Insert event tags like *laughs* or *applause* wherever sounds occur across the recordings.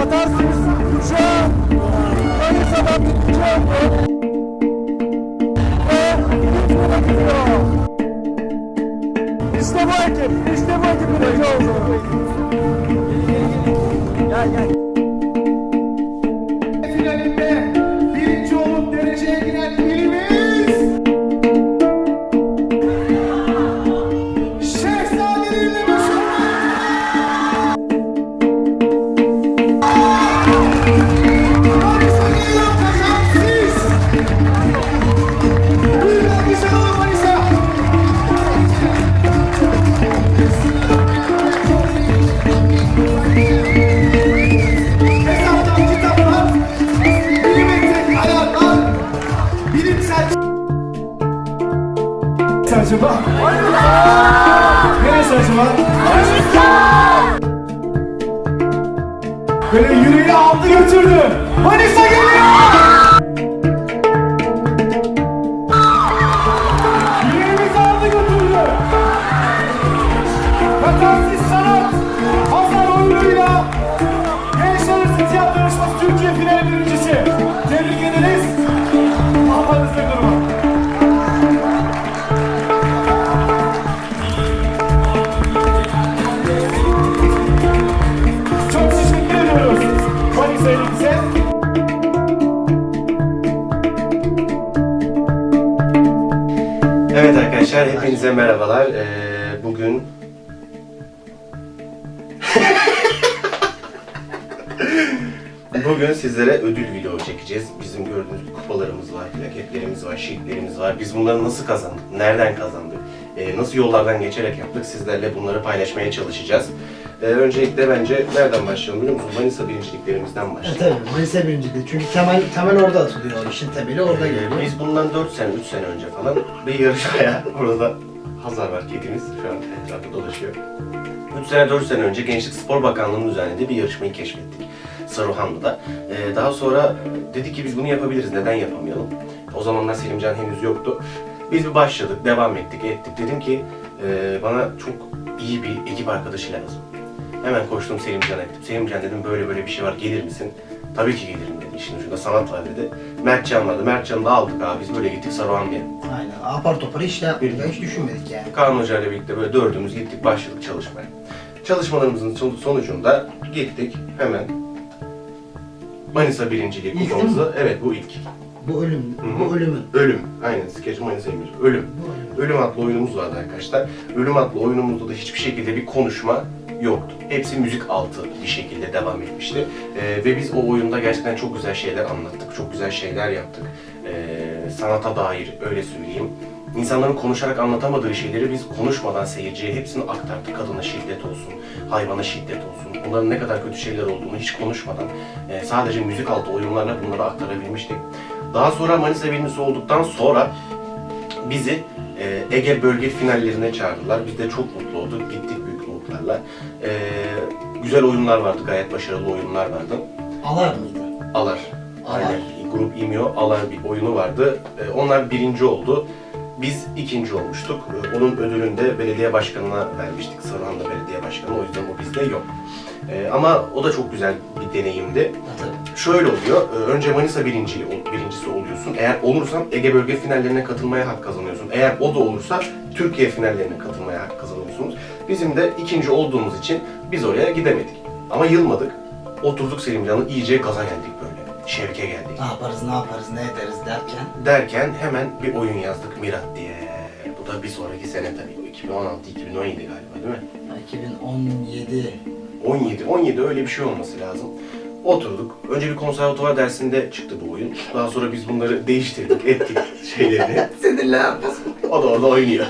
Katarsis uçağın Manisa'dan bir uçağın Ve İzmir'e gidiyor. İşte bu ekip, işte bu ekip birinci oldu. Gel gel. Evet arkadaşlar hepinize merhabalar. Ee, bugün *laughs* Bugün sizlere ödül video çekeceğiz. Bizim gördüğünüz kupalarımız var, plaketlerimiz var, şiitlerimiz var. Biz bunları nasıl kazandık, nereden kazandık, ee, nasıl yollardan geçerek yaptık sizlerle bunları paylaşmaya çalışacağız. Ee, öncelikle bence nereden başlayalım biliyor musun? Manisa birinciliklerimizden başlayalım. tabii Manisa birinciliği. Çünkü temel, temel orada atılıyor. İşin temeli orada Ee, geliyor. Biz bundan 4 sene, 3 sene önce falan bir yarışmaya, *laughs* burada da Hazar var kedimiz şu an etrafta dolaşıyor. 3 sene, 4 sene önce Gençlik Spor Bakanlığı'nın düzenlediği bir yarışmayı keşfettik. Saruhanlı'da. Ee, daha sonra dedik ki biz bunu yapabiliriz, neden yapamayalım? O zamanlar Selimcan henüz yoktu. Biz bir başladık, devam ettik, ettik. Dedim ki e, bana çok iyi bir ekip arkadaşı lazım. Hemen koştum Selimcan'a gittim. Selimcan dedim böyle böyle bir şey var, gelir misin? Tabii ki gelirim dedi. İşin ucunda sanat var dedi. Mertcan vardı. Mertcan'ı da aldık abi. Biz böyle gittik Saruhanlı'ya. Aynen. Apar topar iş yapmadık. ya, Hiç düşünmedik yani. Kaan Hoca ile birlikte böyle dördümüz gittik başladık çalışmaya. Çalışmalarımızın son- sonucunda gittik hemen Manisa birinciliği İlk kupamızı. Evet bu ilk. Bu ölüm, Hı hı. bu ölümün. Ölüm. Aynen Skeç Manisa Emir. Ölüm. Bu ölüm. Ölüm adlı oyunumuz vardı arkadaşlar. Ölüm adlı oyunumuzda da hiçbir şekilde bir konuşma yoktu. Hepsi müzik altı bir şekilde devam etmişti. Ee, ve biz o oyunda gerçekten çok güzel şeyler anlattık. Çok güzel şeyler yaptık. Ee, sanata dair öyle söyleyeyim. İnsanların konuşarak anlatamadığı şeyleri biz konuşmadan seyirciye hepsini aktardık. Kadına şiddet olsun, hayvana şiddet olsun. Bunların ne kadar kötü şeyler olduğunu hiç konuşmadan e, sadece müzik altı oyunlarla bunları aktarabilmiştik. Daha sonra Manisa birincisi olduktan sonra bizi e, Ege bölge finallerine çağırdılar. Biz de çok mutlu olduk. Gittik büyük umutlarla. E, güzel oyunlar vardı. Gayet başarılı oyunlar vardı. Alar mıydı? Alar. Alar. Aynen. Grup İmyo Alar bir oyunu vardı. E, onlar birinci oldu. Biz ikinci olmuştuk. E, onun ödülünü de belediye başkanına vermiştik. Sarıhan'da belediye başkanı. O yüzden o bizde yok. E, ama o da çok güzel bir deneyimdi. Tabii. Şöyle oluyor, e, önce Manisa birinci, birincisi oluyorsun. Eğer olursan Ege bölge finallerine katılmaya hak kazanıyorsun. Eğer o da olursa Türkiye finallerine katılmaya hak kazanıyorsunuz. Bizim de ikinci olduğumuz için biz oraya gidemedik. Ama yılmadık. Oturduk Selimcan'ı iyice gaza geldik böyle. Şevke geldik. Ne yaparız, ne yaparız, ne ederiz derken. Derken hemen bir oyun yazdık Mirat diye. Bu da bir sonraki sene tabii. 2016-2017 galiba değil mi? 2017 17, 17 öyle bir şey olması lazım. Oturduk. Önce bir konservatuvar dersinde çıktı bu oyun. Daha sonra biz bunları değiştirdik, ettik şeylerini. *laughs* Sinirler O da orada oynuyor.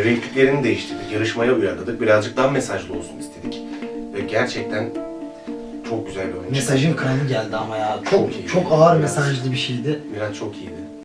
E, değiştirdik, yarışmaya uyarladık. Birazcık daha mesajlı olsun istedik. Ve gerçekten çok güzel bir oyun. Mesajın kralı geldi ama ya. Çok Çok çok ağır Biraz. mesajlı bir şeydi. Miraç çok iyiydi.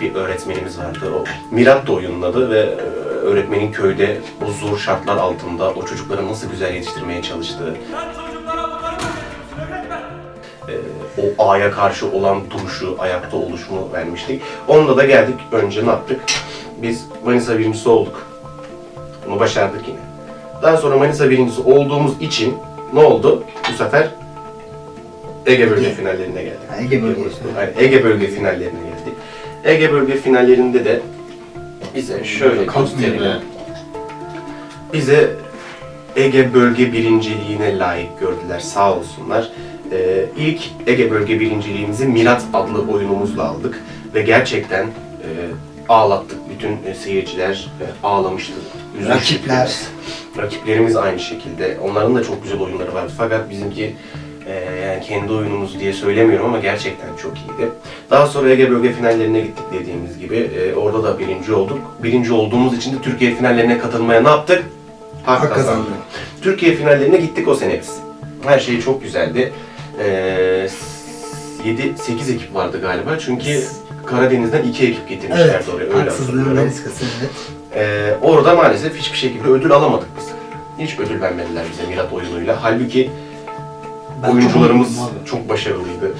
Bir öğretmenimiz vardı. O Mirat da oyunladı ve e, öğretmenin köyde o zor şartlar altında o çocukları nasıl güzel yetiştirmeye çalıştığı, e, o A'ya karşı olan duruşu, ayakta oluşumu vermiştik. Onda da geldik, önce ne yaptık? Biz Manisa birincisi olduk. Bunu başardık yine. Daha sonra Manisa birincisi olduğumuz için ne oldu? Bu sefer Ege bölge finallerine geldik. Ha, Ege bölge. Ege bölge finallerine geldik. Ege bölge finallerinde de bize şöyle gösterelim. Bize Ege bölge birinciliğine layık gördüler sağ olsunlar. Ee, ilk Ege bölge birinciliğimizi Mirat adlı oyunumuzla aldık ve gerçekten e, ağlattık. Bütün e, seyirciler e, ağlamıştı. üzülmüştü. Rakipler. Rakiplerimiz aynı şekilde. Onların da çok güzel oyunları vardı. Fakat bizimki e, yani kendi oyunumuz diye söylemiyorum ama gerçekten çok iyiydi. Daha sonra Ege bölge finallerine gittik dediğimiz gibi. E, orada da birinci olduk. Birinci olduğumuz için de Türkiye finallerine katılmaya ne yaptık? Hak, Hak kazandık. kazandı. Türkiye finallerine gittik o sene biz. Her şey çok güzeldi. E, 7-8 ekip vardı galiba. Çünkü Karadeniz'den iki ekip getirmişlerdi Evet. oraya. Öyle Haksızlığın hatırlıyorum. meniskası evet. Ee, orada maalesef hiçbir şekilde ödül alamadık biz. Hiç ödül vermediler bize Mirat oyunuyla. Halbuki Ben çok oyuncularımız abi. çok, başarılıydı.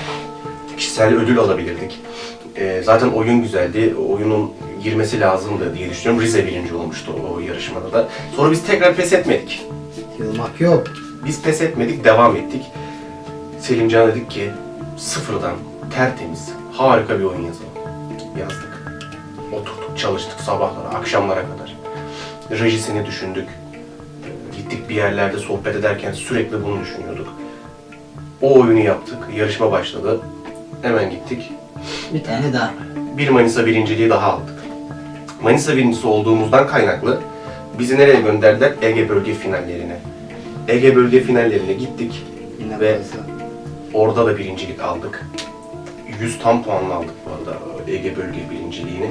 Kişisel ödül alabilirdik. Ee, zaten oyun güzeldi. Oyunun girmesi lazımdı diye düşünüyorum. Rize birinci olmuştu o yarışmada da. Sonra biz tekrar pes etmedik. Yılmak yok. Biz pes etmedik, devam ettik. Selimcan dedik ki sıfırdan tertemiz, harika bir oyun yazalım. Yazdık. Oturduk, çalıştık sabahlara, akşamlara kadar. Rejisini düşündük. Gittik bir yerlerde sohbet ederken sürekli bunu düşünüyorduk. O oyunu yaptık, yarışma başladı. Hemen gittik. Bir tane daha. Bir Manisa birinciliği daha aldık. Manisa birincisi olduğumuzdan kaynaklı bizi nereye gönderdiler? Ege bölge finallerine. Ege bölge finallerine gittik. Yine Ve- fazla. Orada da birincilik aldık. 100 tam puanla aldık bu arada Ege bölge birinciliğini.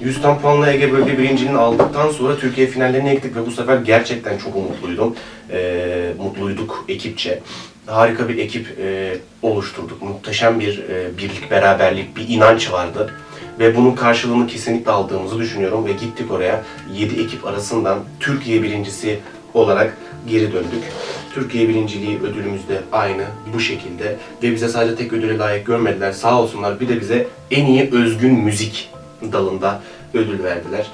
100 tam puanla Ege bölge birinciliğini aldıktan sonra Türkiye finallerine gittik ve bu sefer gerçekten çok umutluydum. Ee, mutluyduk ekipçe. Harika bir ekip e, oluşturduk. Muhteşem bir e, birlik, beraberlik, bir inanç vardı. Ve bunun karşılığını kesinlikle aldığımızı düşünüyorum ve gittik oraya 7 ekip arasından Türkiye birincisi olarak geri döndük. Türkiye birinciliği ödülümüz de aynı bu şekilde ve bize sadece tek ödüle layık görmediler sağ olsunlar bir de bize en iyi özgün müzik dalında ödül verdiler.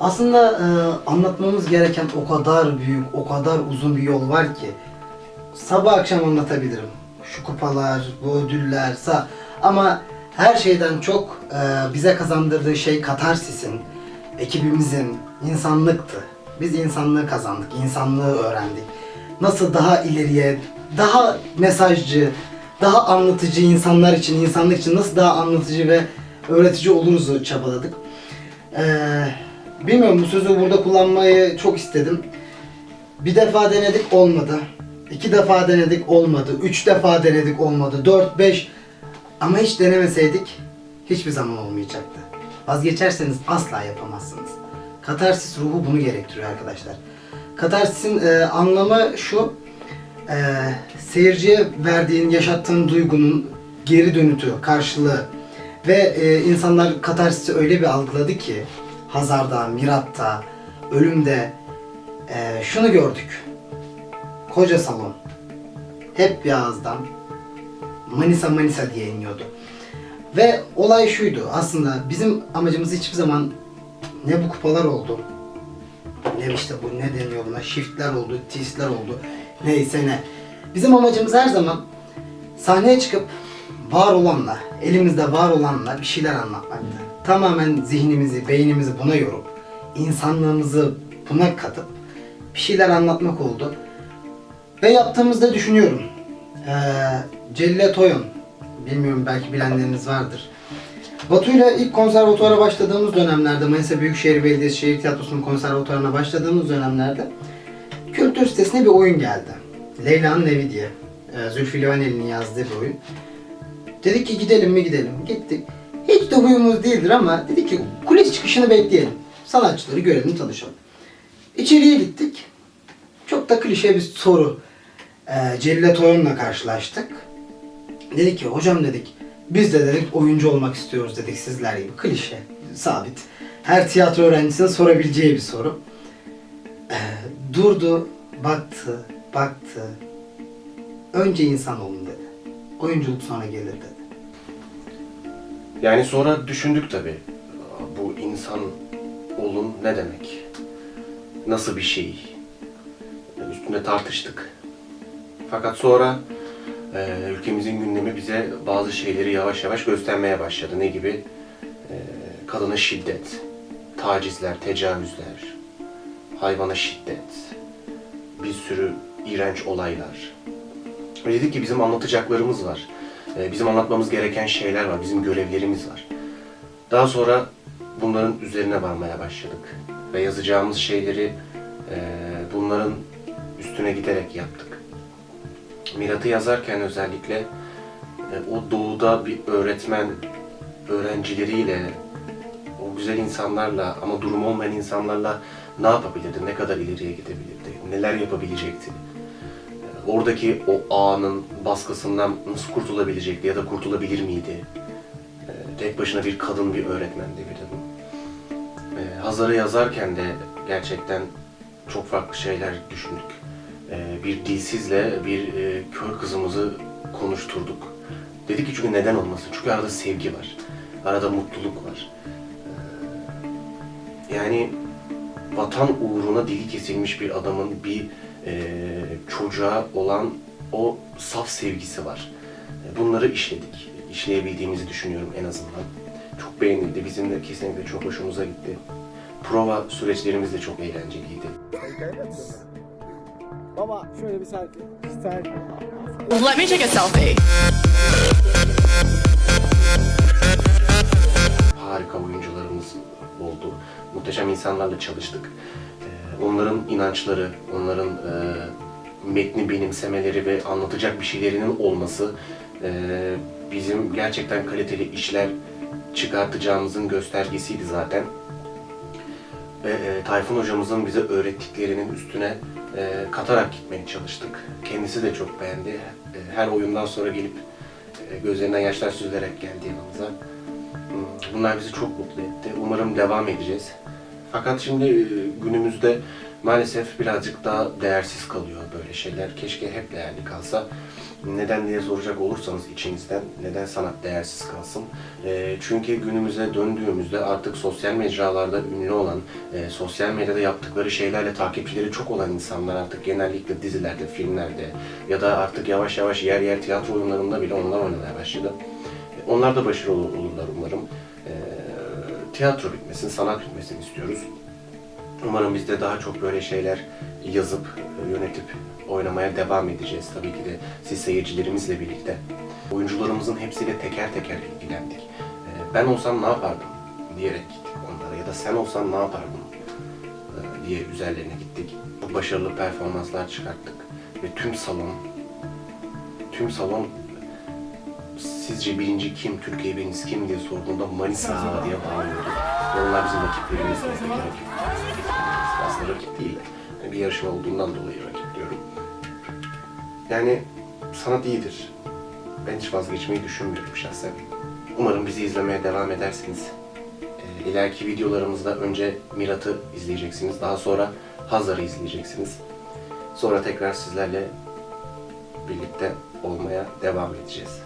Aslında e, anlatmamız gereken o kadar büyük, o kadar uzun bir yol var ki sabah akşam anlatabilirim. Şu kupalar, bu ödüller, sa ama her şeyden çok e, bize kazandırdığı şey Katarsis'in, ekibimizin insanlıktı. Biz insanlığı kazandık, insanlığı öğrendik. Nasıl daha ileriye daha mesajcı, daha anlatıcı insanlar için, insanlık için nasıl daha anlatıcı ve öğretici oluruz çabaladık. Ee, bilmiyorum bu sözü burada kullanmayı çok istedim. Bir defa denedik olmadı. İki defa denedik olmadı. Üç defa denedik olmadı. Dört, beş. Ama hiç denemeseydik hiçbir zaman olmayacaktı. Vazgeçerseniz asla yapamazsınız. Katarsis ruhu bunu gerektiriyor arkadaşlar. Katarsis'in e, anlamı şu. e, seyirciye verdiğin, yaşattığın duygunun geri dönütü, karşılığı. Ve e, insanlar katarsisi öyle bir algıladı ki Hazar'da, Mirat'ta, Ölüm'de e, şunu gördük. Koca salon. Hep bir ağızdan Manisa Manisa diye iniyordu. Ve olay şuydu aslında bizim amacımız hiçbir zaman ne bu kupalar oldu ne işte bu ne deniyor buna shiftler oldu, twistler oldu neyse ne. Bizim amacımız her zaman sahneye çıkıp var olanla, elimizde var olanla bir şeyler anlatmaktı. Tamamen zihnimizi, beynimizi buna yorup, insanlığımızı buna katıp bir şeyler anlatmak oldu. Ve yaptığımızda düşünüyorum. Ee, Celile Toyon, bilmiyorum belki bilenleriniz vardır. Batu'yla ilk konservatuvara başladığımız dönemlerde, Manisa Büyükşehir Belediyesi Şehir Tiyatrosu'nun konservatuvarına başladığımız dönemlerde kültür sitesine bir oyun geldi. Leyla'nın Evi diye. Ee, Zülfü Livaneli'nin yazdığı bir oyun. Dedik ki gidelim mi gidelim. Gittik. Hiç de huyumuz değildir ama dedik ki kulis çıkışını bekleyelim. Sanatçıları görelim, tanışalım. İçeriye gittik. Çok da klişe bir soru. Ee, Celile Toyon'la karşılaştık. Dedik ki hocam dedik biz de dedik oyuncu olmak istiyoruz dedik sizler gibi. Klişe, sabit. Her tiyatro öğrencisinin sorabileceği bir soru. Ee, durdu, baktı, baktı. Önce insan olun dedi. Oyunculuk sonra gelir dedi. Yani sonra düşündük tabii. Bu insan olun ne demek? Nasıl bir şey? Üstünde tartıştık. Fakat sonra e, ülkemizin gündemi bize bazı şeyleri yavaş yavaş göstermeye başladı. Ne gibi? E, kadına şiddet, tacizler, tecavüzler, hayvana şiddet, bir sürü iğrenç olaylar. Ve dedik ki bizim anlatacaklarımız var. Ee, Bizim anlatmamız gereken şeyler var, bizim görevlerimiz var. Daha sonra bunların üzerine varmaya başladık. Ve yazacağımız şeyleri e, bunların üstüne giderek yaptık. Mirat'ı yazarken özellikle e, o doğuda bir öğretmen öğrencileriyle, o güzel insanlarla ama durum olmayan insanlarla ne yapabilirdi, ne kadar ileriye gidebilirdi, neler yapabilecekti oradaki o ağının baskısından nasıl kurtulabilecekti ya da kurtulabilir miydi? Ee, tek başına bir kadın bir öğretmendi bir de bu. Ee, Hazar'ı yazarken de gerçekten çok farklı şeyler düşündük. Ee, bir dilsizle bir e, kör kızımızı konuşturduk. Dedik ki çünkü neden olmasın? Çünkü arada sevgi var. Arada mutluluk var. Ee, yani vatan uğruna dili kesilmiş bir adamın bir e, çocuğa olan o saf sevgisi var. Bunları işledik. İşleyebildiğimizi düşünüyorum en azından. Çok beğenildi. Bizim de kesinlikle çok hoşumuza gitti. Prova süreçlerimiz de çok eğlenceliydi. Baba şöyle bir selfie. Selfie. Let me take a selfie. Harika oyuncularımız oldu. Muhteşem insanlarla çalıştık. Onların inançları, onların e, metni benimsemeleri ve anlatacak bir şeylerinin olması e, bizim gerçekten kaliteli işler çıkartacağımızın göstergesiydi zaten. Ve e, Tayfun hocamızın bize öğrettiklerinin üstüne e, katarak gitmeye çalıştık. Kendisi de çok beğendi. E, her oyundan sonra gelip e, gözlerinden yaşlar süzülerek geldi yanımıza. Hmm, Bunlar bizi çok mutlu etti. Umarım devam edeceğiz. Fakat şimdi e, günümüzde maalesef birazcık daha değersiz kalıyor böyle şeyler. Keşke hep değerli kalsa. Neden diye soracak olursanız içinizden neden sanat değersiz kalsın? E, çünkü günümüze döndüğümüzde artık sosyal mecralarda ünlü olan, e, sosyal medyada yaptıkları şeylerle takipçileri çok olan insanlar artık genellikle dizilerde, filmlerde ya da artık yavaş yavaş yer yer tiyatro oyunlarında bile onlar oynamaya başladı. E, Onlar da başarılı olurlar umarım. Tiyatro bitmesin, sanat bitmesin istiyoruz. Umarım biz de daha çok böyle şeyler yazıp, yönetip oynamaya devam edeceğiz. Tabii ki de siz seyircilerimizle birlikte. Oyuncularımızın hepsiyle teker teker ilgilendik. E, Ben olsam ne yapardım diyerek gittik onlara ya da sen olsan ne yapardın e, diye üzerlerine gittik. Çok başarılı performanslar çıkarttık ve tüm salon tüm salon sizce birinci kim, Türkiye birincisi kim diye sorduğunda Manisa diye bağırıyordu. Onlar bizim rakiplerimiz. rakiplerimiz. Aslında rakip değil. Yani bir yarışma olduğundan dolayı rakip diyorum. Yani sanat iyidir. Ben hiç vazgeçmeyi düşünmüyorum şahsen. Umarım bizi izlemeye devam edersiniz. İleriki videolarımızda önce Mirat'ı izleyeceksiniz. Daha sonra Hazar'ı izleyeceksiniz. Sonra tekrar sizlerle birlikte olmaya devam edeceğiz.